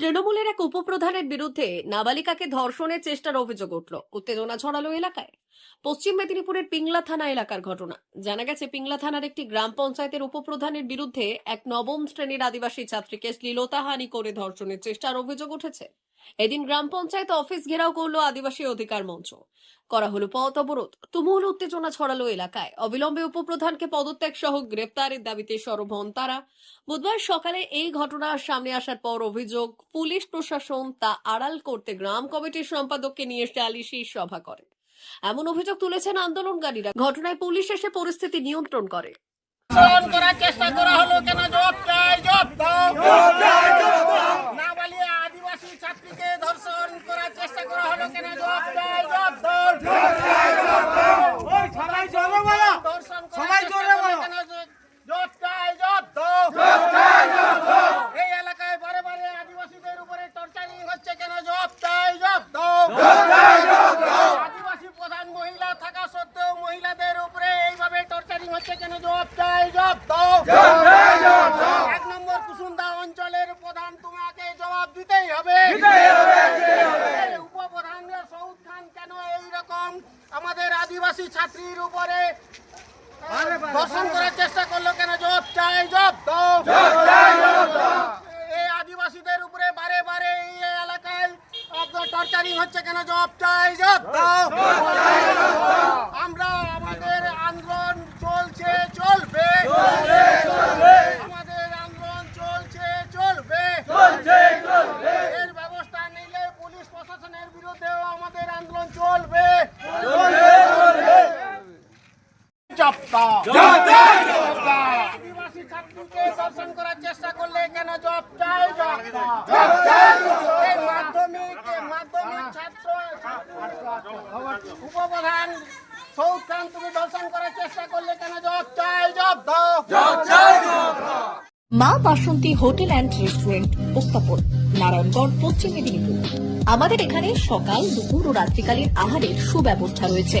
তৃণমূলের এক উপপ্রধানের বিরুদ্ধে নাবালিকাকে ধর্ষণের চেষ্টার অভিযোগ উঠল। উত্তেজনা ছড়ালো এলাকায়। পশ্চিম মেদিনীপুরের পিংলা থানা এলাকার ঘটনা। জানা গেছে, পিংলা থানার একটি গ্রাম পঞ্চায়েতের উপপ্রধানের বিরুদ্ধে এক নবম শ্রেণির আদিবাসী ছাত্রীকে শ্লীলতাহানি করে ধর্ষণের চেষ্টার অভিযোগ উঠেছে। এদিন গ্রাম পঞ্চায়েত অফিস ঘেরাও করল আদিবাসী অধিকার মঞ্চ। করা হলো পথ অবরোধ। তুমুল উত্তেজনা ছড়ালো এলাকায়। অবিলম্বে উপপ্রধানকে পদত্যাগ সহ গ্রেপ্তারের দাবিতে সরব হন তারা। বুধবার সকালে এই ঘটনা সামনে আসার পর অভিযোগ, পুলিশ প্রশাসন তা আড়াল করতে গ্রাম কমিটির সম্পাদককে নিয়ে সালিশি সভা করে। এমন অভিযোগ তুলেছেন আন্দোলনকারীরা। ঘটনায় পুলিশ এসে পরিস্থিতি নিয়ন্ত্রণ করে। চেষ্টা করা হলো কেন? জব চাই জব দাও নাবালিয়া আদিবাসী ছাত্রীকে ধর্ষণ করার চেষ্টা করা হলো কেন জব চাই জব দাও সবাই জোরে বলো ধর্ষণ করার সবাই চেষ্টা জোরে করল বলো। কেন জব চাই জব দাও এই এলাকায় বারে বারে আদিবাসীদের উপরে টর্চারিং হচ্ছে কেন জব চাই জব দাও আদিবাসী প্রধান মহিলা থাকা সত্ত্বেও মহিলাদের উপরে হচ্ছে কেন জব চাই জব দাও এক নম্বর কুসুন্দা অঞ্চলের প্রধান তোমাকে জবাব দিতেই হবে। উপপ্রধান সৌদ খান কেন এইরকম? আমাদের আদিবাসী ছাত্রীর উপরে ধর্ষণ করার চেষ্টা করল কেন? জব চাই জব দাও এই আদিবাসীদের উপরে বারে বারে এই এলাকায় টর্চারিং হচ্ছে কেন? জব চাই জব দাও আমরা আদিবাসী দর্শন করার চেষ্টা করলে কেন জব চাই এই মাধ্যমিক মাধ্যমিক ছাত্র উপপ্রধান সৌদ খান তুমি দর্শন করার চেষ্টা করলে কেন জব চাই জব দাও Maa Basanti hotel and restaurant উত্তাপন Narayangarh Paschim Medinipur. আমাদের এখানে সকাল দুপুর ও রাত্রিকালীন আহারের সুব্যবস্থা রয়েছে।